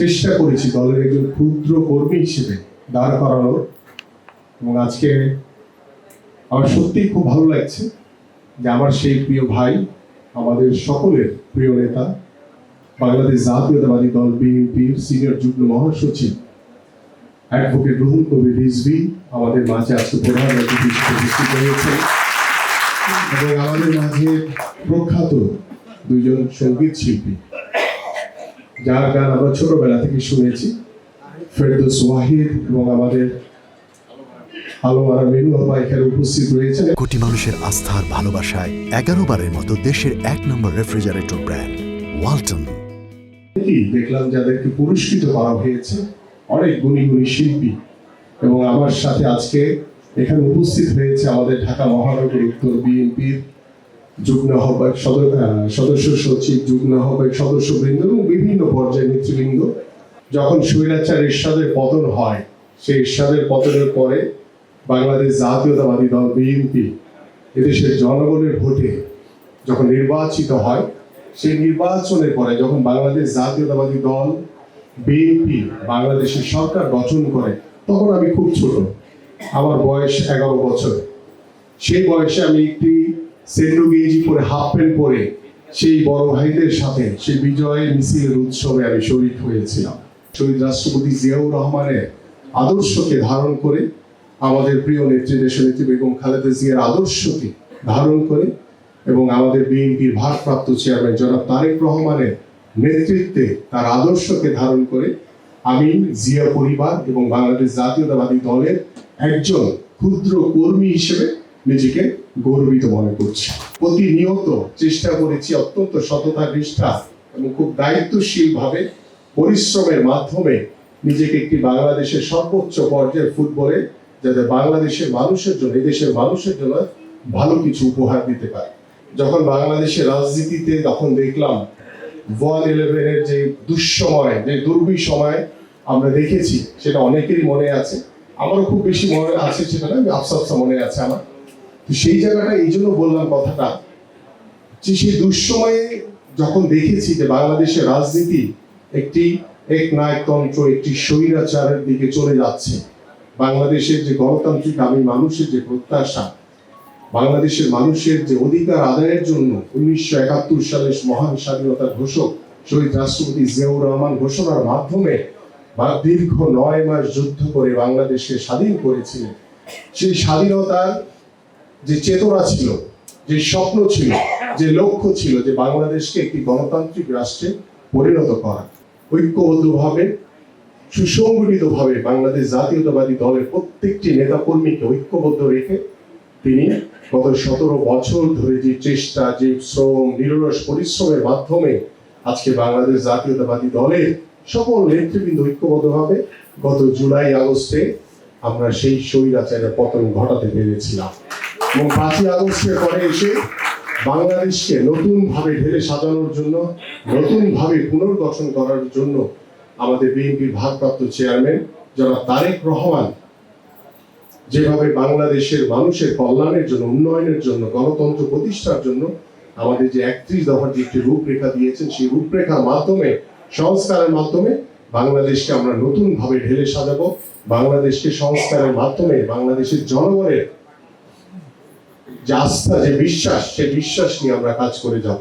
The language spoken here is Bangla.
চেষ্টা করেছি দলের একজন ক্ষুদ্র কর্মী হিসেবে দাঁড় করানোর। এবং আজকে আমার সত্যিই খুব ভালো লাগছে যে আমার সেই প্রিয় ভাই, আমাদের সকলের প্রিয় নেতা, বাংলাদেশ জাতীয়তাবাদী দল বিএনপির সিনিয়র যুগ্ম মহাসচিব, অ্যাডভোকেট রুহুল কবির রিজভি, আমাদের মাঝে আজকে প্রধান অতিথি উপস্থিত হয়েছেন এবং আমাদের মাঝে প্রখ্যাত দুইজন সংগীত শিল্পী যার গান আমরা ছোটবেলা থেকে শুনেছি। ফেরদৌস ওয়াহিদ এবং আমাদের কোটি মানুষের আস্থার ভালোবাসায় এগারো বারের মতো দেশের এক নম্বর রেফ্রিজারেটর ব্র্যান্ড ওয়ালটন। দেখলাম যাদেরকে পুরস্কৃত করা হয়েছে অনেক গুণী গুণী শিল্পী এবং আমার সাথে আজকে এখানে উপস্থিত হয়েছে আমাদের ঢাকা মহানগর উত্তর বিএনপির যুগ্ম আহ্বায়ক সদ- আহ, সদস্য সচিব যুগ্ম আহ্বায়ক সদস্যবৃন্দ এবং বিভিন্ন পর্যায়ের নেতৃবৃন্দ যখন স্বৈরাচার এরশাদের পতন হয় সেই এরশাদের পতনের পরে বাংলাদেশ জাতীয়তাবাদী দল বিএনপি এদেশের জনগণের ভোটে যখন নির্বাচিত হয় সেই নির্বাচনের পরে যখন বাংলাদেশ জাতীয়তাবাদী দল বিএনপি বাংলাদেশের সরকার গঠন করে তখন আমি খুব ছোট আমার বয়স এগারো বছর। সেই বয়সে আমি একটি সেন্ডো গেঞ্জি পরে হাফ প্যান্ট পরে, সেই বড় ভাইদের সাথে, সেই বিজয় মিছিলের উৎসবে আমি শরীর হয়েছিলাম। শহীদ রাষ্ট্রপতি জিয়াউর রহমানের আদর্শকে ধারণ করে, আমাদের প্রিয় নেত্রী, দেশনেত্রী বেগম খালেদা জিয়ার আদর্শকে ধারণ করে এবং আমাদের বিএনপির ভারপ্রাপ্ত চেয়ারম্যান জনাব তারেক রহমানের নেতৃত্বে তার আদর্শকে ধারণ করে, আমি জিয়া পরিবার এবং বাংলাদেশ জাতীয়তাবাদী দলের একজন ক্ষুদ্র কর্মী হিসেবে নিজেকে গর্বিত মনে করছি। প্রতিনিয়ত চেষ্টা করেছি অত্যন্ত সততা, নিষ্ঠা এবং খুব দায়িত্বশীল ভাবে পরিশ্রমের মাধ্যমে নিজেকে একটি বাংলাদেশের সর্বোচ্চ পর্যায়ের ফুটবলে যাতে বাংলাদেশের মানুষের জন্য, এদেশের মানুষের জন্য ভালো কিছু উপহার দিতে পারে। যখন বাংলাদেশের রাজনীতিতে তখন দেখলাম ওয়ান ইলেভেনের যে দুঃসময়, যে দুর্বি সময় আমরা দেখেছি, সেটা অনেকেরই মনে আছে। আমারও খুব বেশি মনে আছে, সেটা না আফসা আফসা মনে আছে আমার। সেই জায়গাটা এই জন্য বললাম কথাটা যে সেই দুঃসময়ে যখন দেখেছি যে বাংলাদেশের রাজনীতি একটি এক নায়কতন্ত্র একটি স্বৈরাচারের দিকে চলে যাচ্ছে, বাংলাদেশের যে গণতান্ত্রিক আমি মানুষের যে প্রত্যাশা, বাংলাদেশের মানুষের যে অধিকার আদায়ের জন্য উনিশশো একাত্তর সালের মহান স্বাধীনতা ঘোষক শহীদ রাষ্ট্রপতি জিয়াউর রহমান ঘোষণার মাধ্যমে বা দীর্ঘ নয় মাস যুদ্ধ করে বাংলাদেশকে স্বাধীন করেছিলেন। সেই স্বাধীনতার যে চেতনা ছিল, যে স্বপ্ন ছিল, যে লক্ষ্য ছিল যে বাংলাদেশকে একটি গণতান্ত্রিক রাষ্ট্রে পরিণত করা। ঐক্যবদ্ধভাবে, সুসংগঠিতভাবে বাংলাদেশ জাতীয়তাবাদী দলের প্রত্যেকটি নেতাকর্মীকে ঐক্যবদ্ধ রেখে তিনি গত সতেরো বছর ধরে যে চেষ্টা, যে শ্রম, নিরলস পরিশ্রমের মাধ্যমে আজকে বাংলাদেশ জাতীয়তাবাদী দলের সকল নেতৃবৃন্দ ঐক্যবদ্ধভাবে গত জুলাই আগস্টে আমরা সেই স্বৈরাচারের পতন ঘটাতে পেরেছিলাম। এবং পাঁচই আগস্টের পরে এসে বাংলাদেশকে নতুন ভাবে ঢেলে সাজানোর জন্য নতুন ভাবে পুনর্গঠন করার জন্য আমাদের বিএনপির ভারপ্রাপ্ত চেয়ারম্যান যারা তারেক রহমান যেভাবে বাংলাদেশের মানুষের কল্যাণের জন্য, উন্নয়নের জন্য, গণতন্ত্র প্রতিষ্ঠার জন্য আমাদের যে একত্রিশ দফার যে একটি রূপরেখা দিয়েছেন, সেই রূপরেখার মাধ্যমে, সংস্কারের মাধ্যমে বাংলাদেশকে আমরা নতুন ভাবে ঢেলে সাজাবো। বাংলাদেশকে সংস্কারের মাধ্যমে বাংলাদেশের জনগণের যে আস্থা যে বিশ্বাস সে বিশ্বাস নিয়ে আমরা কাজ করে যাব।